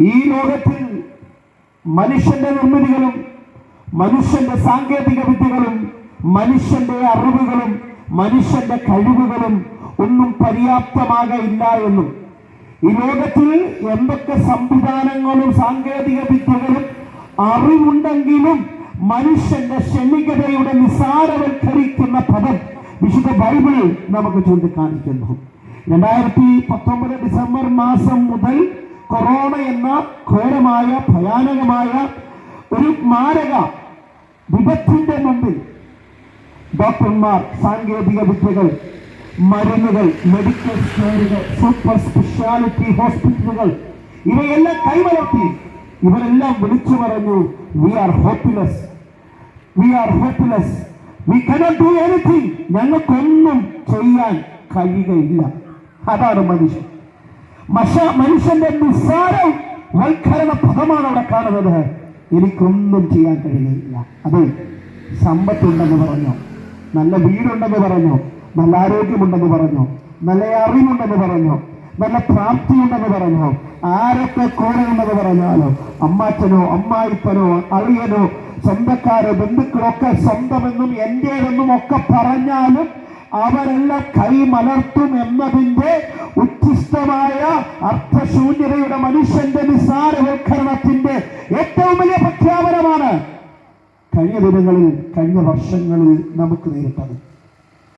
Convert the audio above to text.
ഈ ലോകത്തിൽ മനുഷ്യന്റെ നിർമ്മിതികളും മനുഷ്യന്റെ സാങ്കേതിക വിദ്യകളും മനുഷ്യന്റെ അറിവുകളും മനുഷ്യന്റെ കഴിവുകളും ഒന്നും പര്യാപ്തമാകയില്ല എന്നും. ഈ ലോകത്തിൽ എന്തൊക്കെ സംവിധാനങ്ങളും സാങ്കേതിക വിദ്യകളും അറിവുണ്ടെങ്കിലും മനുഷ്യന്റെ ക്ഷണികതയുടെ നിസാരവൽക്കരിക്കുന്ന പദം വിശുദ്ധ ബൈബിൾ നമുക്ക് ചൂണ്ടിക്കാണിക്കുന്നു. രണ്ടായിരത്തി പത്തൊമ്പത് ഡിസംബർ മാസം മുതൽ കൊറോണ എന്ന ഘോരമായ ഭയാനകമായ ഒരു മാരക വിപത്തിന്റെ മുമ്പിൽ ഡോക്ടർമാർ സാങ്കേതിക വിദ്യകൾ മരുന്നുകൾ മെഡിക്കൽ സ്റ്റോറുകൾ സൂപ്പർ സ്പെഷ്യാലിറ്റി ഹോസ്പിറ്റലുകൾ ഇവയെല്ലാം കൈവളർത്തി ഇവരെല്ലാം വിളിച്ചു പറഞ്ഞു we are hopeless we are hopeless we cannot do anything ഞങ്ങൾക്കൊന്നും ചെയ്യാൻ കഴിയുകയില്ല. അതാണ് മനുഷ്യൻ. മനുഷ്യന്റെ നിസ്സാര വൽക്കരണ പദമാണ് അവിടെ കാണുന്നത്. എനിക്കൊന്നും ചെയ്യാൻ കഴിയുകയില്ല. അതെ സമ്പത്തുണ്ടെന്ന് പറഞ്ഞു. നല്ല വീടുണ്ടെന്ന് പറഞ്ഞു. നല്ല ആരോഗ്യമുണ്ടെന്ന് പറഞ്ഞു. നല്ല അറിവുണ്ടെന്ന് പറഞ്ഞു. നല്ല പ്രാപ്തിയുണ്ടെന്ന് പറഞ്ഞു. ആരൊക്കെ കൂടെയുണ്ടെന്ന് പറഞ്ഞാലോ അമ്മാച്ചനോ അമ്മായിപ്പനോ അളിയനോ സ്വന്തക്കാരോ ബന്ധുക്കളൊക്കെ സ്വന്തമെന്നും എന്റേതെന്നും ഒക്കെ പറഞ്ഞാലും അവരെല്ലാം കൈ മലർത്തും എന്നതിന്റെ ഉച്ഛിഷ്ടമായ അർത്ഥശൂന്യതയുടെ മനുഷ്യന്റെ നിസ്സാരവൽക്കരണത്തിന്റെ ഏറ്റവും വലിയ പ്രഖ്യാപനമാണ് കഴിഞ്ഞ ദിനങ്ങളിൽ കഴിഞ്ഞ വർഷങ്ങളിൽ നമുക്ക് നേരിട്ടത്.